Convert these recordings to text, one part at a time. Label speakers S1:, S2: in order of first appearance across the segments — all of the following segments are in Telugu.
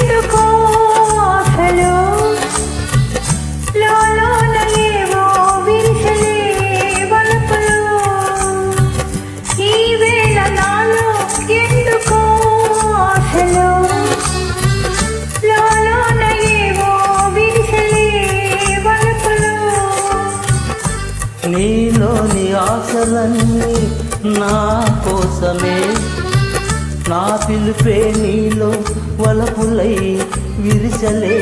S1: పెట్టుకో ఆశలో లోనలేవో విరిసలే వలపులు
S2: నీలోని ఆశలన్నీ నా కోసమే నా పిలుపే నీలో వలపులై విరిచలే.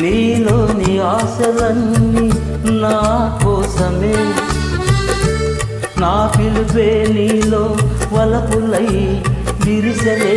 S2: నీలోని ఆశలన్నీ నా కోసమే. నా పిలుపే నీలో వలపులై విరిచలే.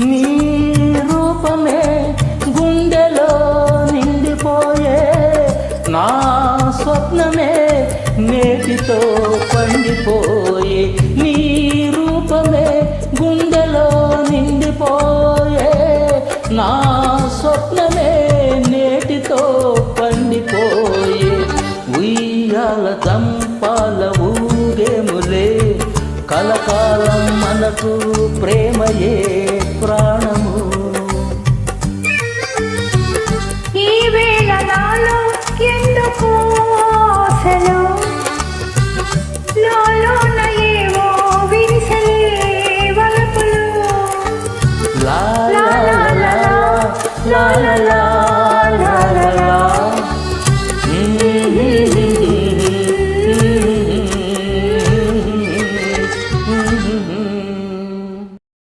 S2: నీ రూపమే గుండెలో నిండిపోయే నా స్వప్నమే నేటితో పండిపోయే కలకాలం మనకు ప్రేమయే ప్రాణము.
S1: ఈ వేళ నాలో ఎందుకు ఆశలు? నాలోన ఏవో విరిసలే వలపులు.
S2: లా లా లా లా లా లా